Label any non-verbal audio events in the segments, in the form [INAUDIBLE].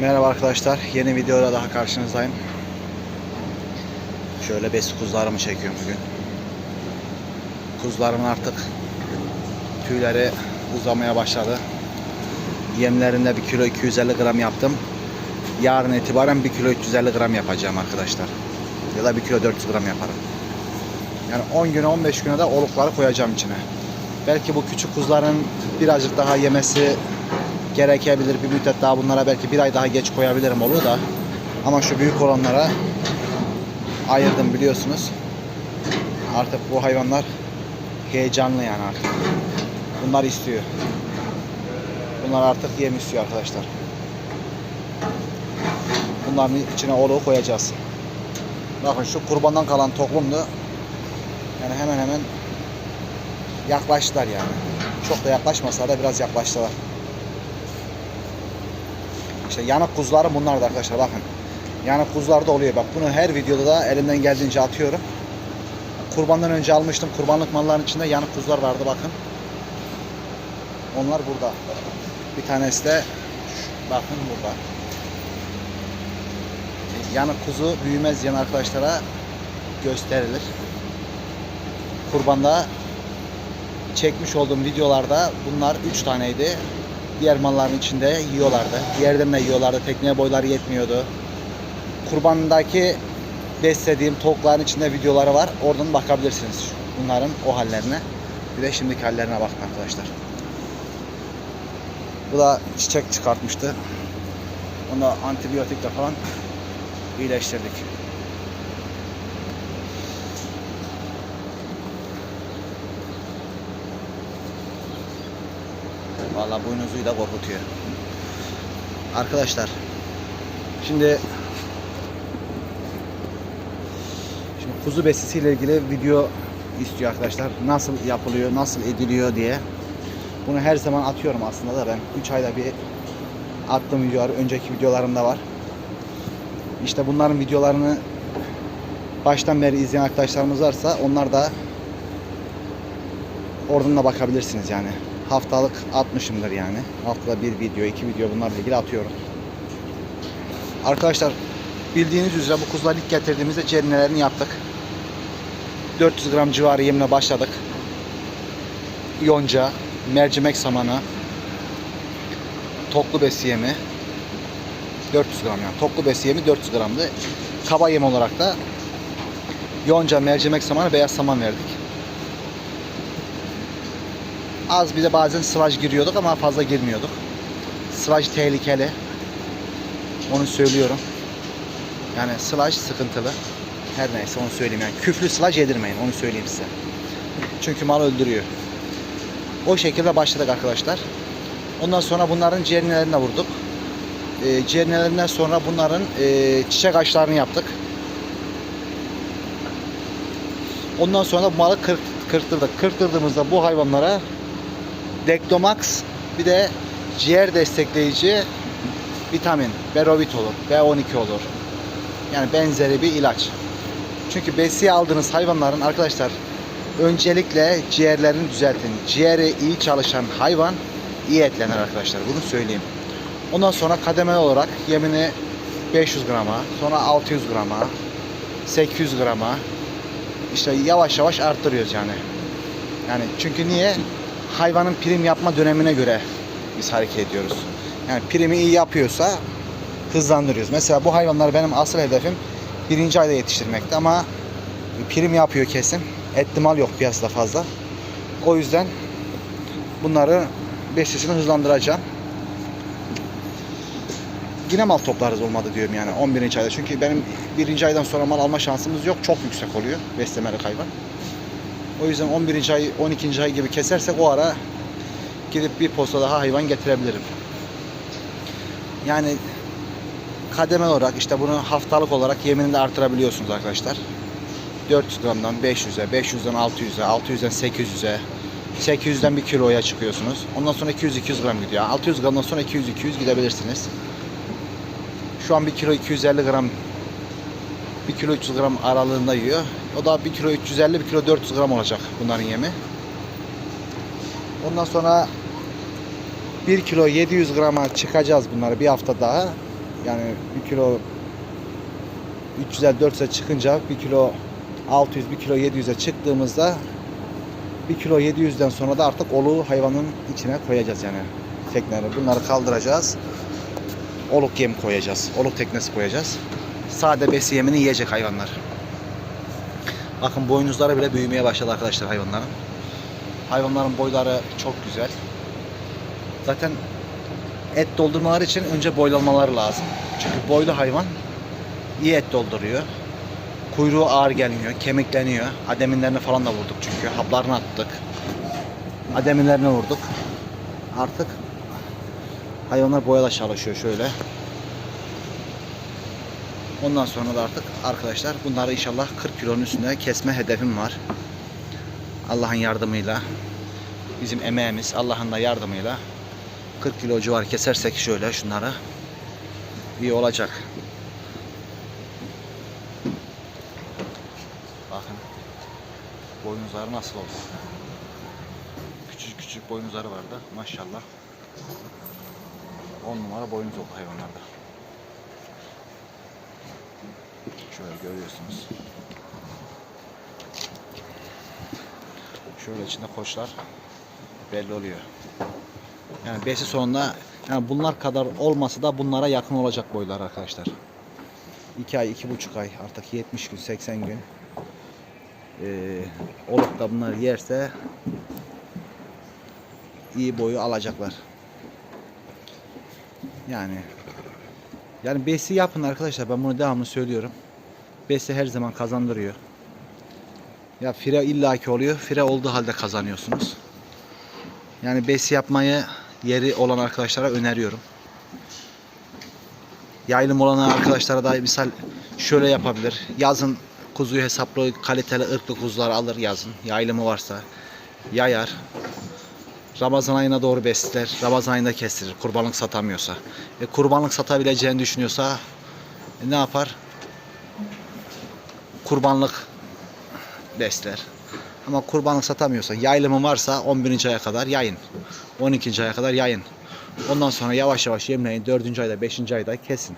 Merhaba arkadaşlar. Yeni videoda daha karşınızdayım. Şöyle besi kuzularımı çekiyorum bugün. Kuzularımın artık tüyleri uzamaya başladı. Yemlerinde 1 kilo 250 gram yaptım. Yarın itibaren 1 kilo 350 gram yapacağım arkadaşlar. Ya da 1 kilo 400 gram yaparım. Yani 10 güne 15 güne de olukları koyacağım içine. Belki bu küçük kuzuların birazcık daha yemesi gerekebilir. Bir müddet daha bunlara belki bir ay daha geç koyabilirim olur da. Ama şu büyük olanlara ayırdım biliyorsunuz. Artık bu hayvanlar heyecanlı yani artık. Bunlar istiyor. Bunlar artık yem istiyor arkadaşlar. Bunların içine oluğu koyacağız. Bakın şu kurbandan kalan toplumdu. Yani hemen hemen yaklaştılar yani. Çok da yaklaşmasa da biraz yaklaştılar. İşte yanık kuzuları bunlar da arkadaşlar bakın. Yanık kuzular da oluyor. Bak bunu her videoda da elimden geldiğince atıyorum. Kurbandan önce almıştım. Kurbanlık malların içinde yanık kuzular vardı bakın. Onlar burada. Bir tanesi de bakın burada. Yanık kuzu büyümez diyen arkadaşlara gösterilir. Kurbanda çekmiş olduğum videolarda bunlar 3 taneydi. Diğer malların içinde yiyorlardı. Yerden de yiyorlardı. Tekneye boyları yetmiyordu. Kurbandaki beslediğim tavukların içinde videoları var. Oradan bakabilirsiniz bunların o hallerine. Bir de şimdiki hallerine bakın arkadaşlar. Bu da çiçek çıkartmıştı. Onu antibiyotikle falan iyileştirdik. Vallahi boynuzluyu da korkutuyor. Arkadaşlar şimdi şimdi kuzu besisiyle ilgili video istiyor arkadaşlar. Nasıl yapılıyor, nasıl ediliyor diye. Bunu her zaman atıyorum aslında da ben 3 ayda bir attığım videolar önceki videolarımda var. İşte bunların videolarını baştan beri izleyen arkadaşlarımız varsa onlar da oradan da bakabilirsiniz yani. Haftalık atmışımdır yani. Haftada bir video, iki video bunlarla ilgili atıyorum. Arkadaşlar bildiğiniz üzere bu kuzuları ilk getirdiğimizde cerinelerini yaptık. 400 gram civarı yemle başladık. Yonca, mercimek samanı, toklu besi yemi 400 gram yani. Toklu besi yemi 400 gramdı. Kaba yem olarak da yonca, mercimek samanı, beyaz saman verdik. Az bir de bazen sıvacı giriyorduk ama fazla girmiyorduk. Sıvacı tehlikeli. Onu söylüyorum. Yani sıvacı sıkıntılı. Her neyse onu söyleyeyim yani. Küflü sıvacı yedirmeyin onu söyleyeyim size. Çünkü mal öldürüyor. O şekilde başladık arkadaşlar. Ondan sonra bunların ciğerlerini vurduk. E, ciğerlerinden sonra bunların e, çiçek ağaçlarını yaptık. Ondan sonra malı kırk, kırktırdık. Kırktırdığımızda bu hayvanlara Dektomax bir de ciğer destekleyici vitamin, Berovit olur, B12 olur. Yani benzeri bir ilaç. Çünkü besiye aldığınız hayvanların arkadaşlar öncelikle ciğerlerini düzeltin. Ciğeri iyi çalışan hayvan iyi etlenir arkadaşlar. Bunu söyleyeyim. Ondan sonra kademeli olarak yemini 500 grama, sonra 600 grama, 800 grama işte yavaş yavaş arttırıyoruz yani. Yani çünkü niye? Hayvanın prim yapma dönemine göre biz hareket ediyoruz. Yani primi iyi yapıyorsa hızlandırıyoruz. Mesela bu hayvanlar benim asıl hedefim birinci ayda yetiştirmekti ama prim yapıyor kesin. Etli mal yok piyasada fazla. O yüzden bunları besisini hızlandıracağım. Yine mal toplarız olmadı diyorum yani 11. ayda. Çünkü benim birinci aydan sonra mal alma şansımız yok. Çok yüksek oluyor beslemelik hayvan. O yüzden 11. ay, 12. ay gibi kesersek o ara gidip bir posta daha hayvan getirebilirim. Yani kademel olarak işte bunu haftalık olarak yeminini de artırabiliyorsunuz arkadaşlar. 400 gramdan 500'e, 500'den 600'e, 600'den 800'e, 800'den 1 kiloya çıkıyorsunuz. Ondan sonra 200-200 gram gidiyor. 600 gramdan sonra 200-200 gidebilirsiniz. Şu an 1 kilo 250 gram 1 kilo 300 gram aralığında yiyor. O da 1 kilo 350, 1 kilo 400 gram olacak bunların yemi. Ondan sonra 1 kilo 700 grama çıkacağız bunları bir hafta daha. Yani 1 kilo 300'e 400'e çıkınca 1 kilo 600 1 kilo 700'e çıktığımızda 1 kilo 700'den sonra da artık oluğu hayvanın içine koyacağız yani tekneleri. Bunları kaldıracağız. Oluk yem koyacağız. Oluk teknesi koyacağız. Sade besi yemini yiyecek hayvanlar. Bakın boynuzları bile büyümeye başladı arkadaşlar hayvanların. Hayvanların boyları çok güzel. Zaten et doldurmaları için önce boylanmaları lazım. Çünkü boylu hayvan iyi et dolduruyor. Kuyruğu ağır gelmiyor, kemikleniyor. Ademinlerini falan da vurduk çünkü. Haplarını attık. Ademinlerini vurduk. Artık hayvanlar boyada çalışıyor şöyle. Ondan sonra da artık arkadaşlar bunları inşallah 40 kilonun üstünde kesme hedefim var. Allah'ın yardımıyla bizim emeğimiz Allah'ın da yardımıyla 40 kilo civarı kesersek şöyle şunları iyi olacak. Bakın boynuzları nasıl oldu. Küçük küçük boynuzları vardı maşallah. 10 numara boynuz oldu hayvanlarda. Şöyle görüyorsunuz. Şöyle içinde koçlar belli oluyor. Yani besi sonunda yani bunlar kadar olmasa da bunlara yakın olacak boylar arkadaşlar. 2 ay, iki buçuk ay artık 70 gün, 80 gün ee, olup da bunlar yerse iyi boyu alacaklar. Yani yani besi yapın arkadaşlar ben bunu devamlı söylüyorum. Besi her zaman kazandırıyor. Ya fire illaki oluyor. Fire olduğu halde kazanıyorsunuz. Yani besi yapmayı yeri olan arkadaşlara öneriyorum. Yaylım olan arkadaşlara da misal şöyle yapabilir. Yazın kuzuyu hesaplı kaliteli ırklı kuzular alır yazın. Yaylımı varsa yayar. Ramazan ayına doğru besler. Ramazan ayında kestirir. Kurbanlık satamıyorsa. E, kurbanlık satabileceğini düşünüyorsa e, ne yapar? Kurbanlık besler. Ama kurbanlık satamıyorsa, yaylımı varsa 11. aya kadar yayın. 12. aya kadar yayın. Ondan sonra yavaş yavaş yemleyin. 4. ayda, 5. ayda kesin.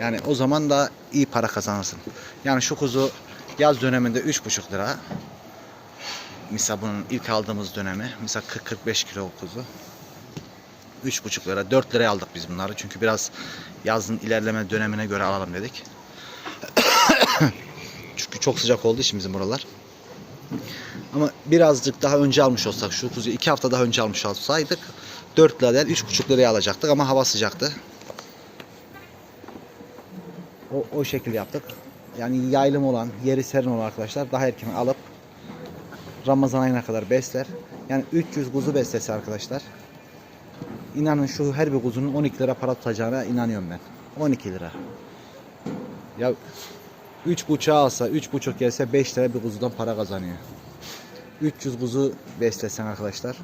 Yani o zaman da iyi para kazanırsın. Yani şu kuzu yaz döneminde 3,5 lira. Misal bunun ilk aldığımız dönemi. Misal 40-45 kilo kuzu. 3,5 lira. 4 liraya aldık biz bunları. Çünkü biraz yazın ilerleme dönemine göre alalım dedik. [COUGHS] Çünkü çok sıcak olduğu için buralar. Ama birazcık daha önce almış olsak şu kuzuyu 2 hafta daha önce almış olsaydık 4 lira değil 3,5 liraya alacaktık ama hava sıcaktı. O, o şekil yaptık. Yani yaylım olan, yeri serin olan arkadaşlar daha erken alıp Ramazan ayına kadar besler. Yani 300 kuzu beslese arkadaşlar. İnanın şu her bir kuzunun 12 lira para tutacağına inanıyorum ben. 12 lira. Ya 3 buçuğa alsa, 3 buçuk gelse 5 lira bir kuzudan para kazanıyor. 300 kuzu beslesen arkadaşlar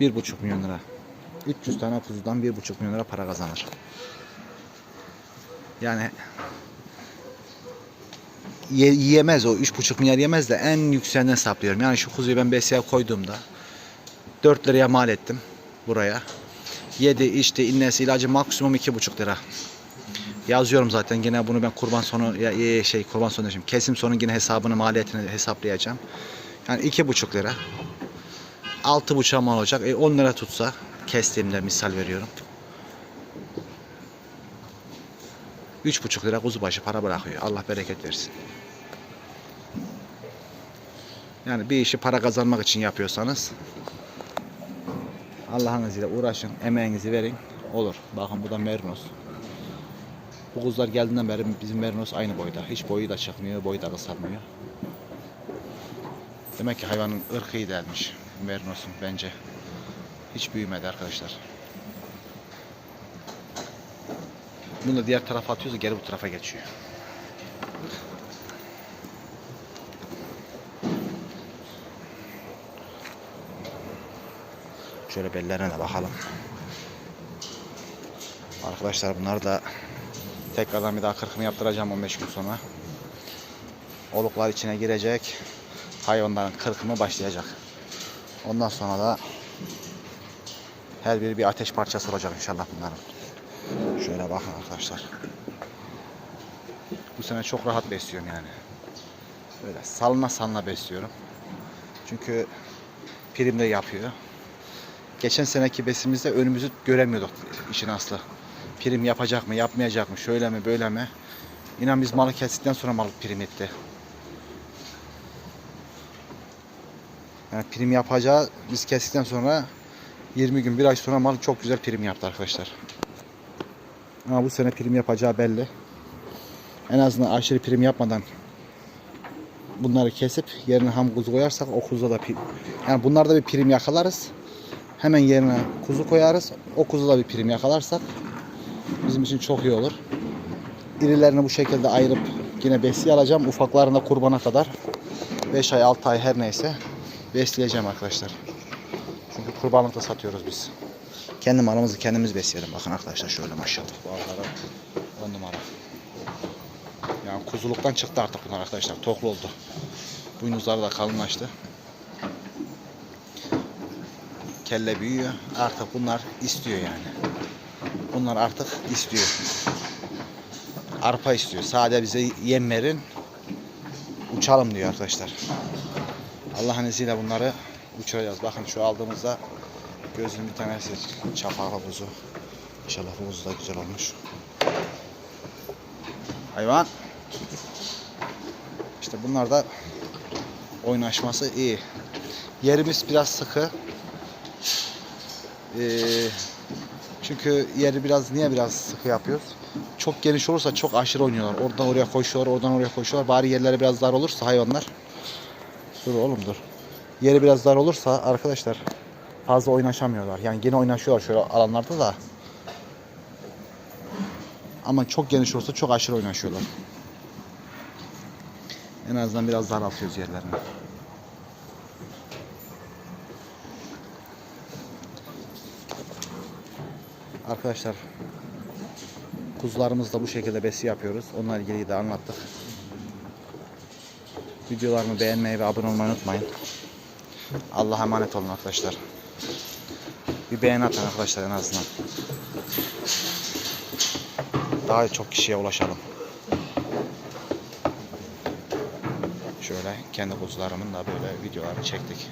1,5 milyon lira. 300 tane kuzudan 1,5 milyon lira para kazanır. Yani ye- yiyemez o 3,5 milyar yemez de en yükseğinden hesaplıyorum. Yani şu kuzuyu ben beseye koyduğumda 4 liraya mal ettim buraya. Yedi içti innesi ilacı maksimum 2,5 lira. Yazıyorum zaten yine bunu ben kurban sonu şey kurban sonu demişim. Kesim sonu yine hesabını maliyetini hesaplayacağım. Yani iki buçuk lira. Altı buçuğa mal olacak. E 10 lira tutsa kestiğimde misal veriyorum. Üç buçuk lira kuzu başı para bırakıyor. Allah bereket versin. Yani bir işi para kazanmak için yapıyorsanız Allah'ın izniyle uğraşın, emeğinizi verin. Olur. Bakın bu da Merinos. Bu kuzular geldiğinden beri bizim Merinos aynı boyda. Hiç boyu da çıkmıyor, boyu da kısalmıyor. Demek ki hayvanın ırkı iyi değilmiş. Merinos'un bence. Hiç büyümedi arkadaşlar. Bunu da diğer tarafa atıyoruz geri bu tarafa geçiyor. Şöyle bellerine de bakalım. Arkadaşlar bunlar da tekrardan bir daha kırkını yaptıracağım 15 gün sonra. Oluklar içine girecek. Hayvanların kırkımı başlayacak. Ondan sonra da her biri bir ateş parçası olacak inşallah bunların. Şöyle bakın arkadaşlar. Bu sene çok rahat besliyorum yani. Böyle salına salına besliyorum. Çünkü prim de yapıyor. Geçen seneki besimizde önümüzü göremiyorduk işin aslı. Prim yapacak mı, yapmayacak mı, şöyle mi, böyle mi? İnan biz malı kestikten sonra malı prim etti. Yani prim yapacağı biz kestikten sonra 20 gün, bir ay sonra mal çok güzel prim yaptı arkadaşlar. Ama bu sene prim yapacağı belli. En azından aşırı prim yapmadan bunları kesip yerine ham kuzu koyarsak o kuzuda da prim. Yani bunlarda bir prim yakalarız. Hemen yerine kuzu koyarız. O kuzuda bir prim yakalarsak bizim için çok iyi olur. İrilerini bu şekilde ayırıp yine besiye alacağım. Ufaklarını da kurbana kadar 5 ay 6 ay her neyse besleyeceğim arkadaşlar. Çünkü kurbanlıkta satıyoruz biz. Kendi malımızı kendimiz besleyelim. Bakın arkadaşlar şöyle maşallah. Bazıları 10 numara. Yani kuzuluktan çıktı artık bunlar arkadaşlar. Toklu oldu. Boynuzları da kalınlaştı. Kelle büyüyor. Artık bunlar istiyor yani. Bunlar artık istiyor. Arpa istiyor. Sade bize yem verin. Uçalım diyor arkadaşlar. Allah'ın izniyle bunları uçuracağız. Bakın şu aldığımızda gözünün bir tanesi çapaklı buzu. İnşallah bu buzu da güzel olmuş. Hayvan. İşte bunlar da oynaşması iyi. Yerimiz biraz sıkı. Ee, çünkü yeri biraz niye biraz sıkı yapıyoruz? Çok geniş olursa çok aşırı oynuyorlar. Oradan oraya koşuyorlar, oradan oraya koşuyorlar. Bari yerleri biraz dar olursa hayvanlar. Dur oğlum dur. Yeri biraz dar olursa arkadaşlar fazla oynaşamıyorlar. Yani yine oynaşıyorlar şöyle alanlarda da. Ama çok geniş olursa çok aşırı oynaşıyorlar. En azından biraz daraltıyoruz yerlerini. Arkadaşlar kuzularımızla bu şekilde besi yapıyoruz. Onunla ilgili de anlattık. Videolarımı beğenmeyi ve abone olmayı unutmayın. Allah'a emanet olun arkadaşlar. Bir beğeni atın arkadaşlar en azından. Daha çok kişiye ulaşalım. Şöyle kendi kuzularımın da böyle videolarını çektik.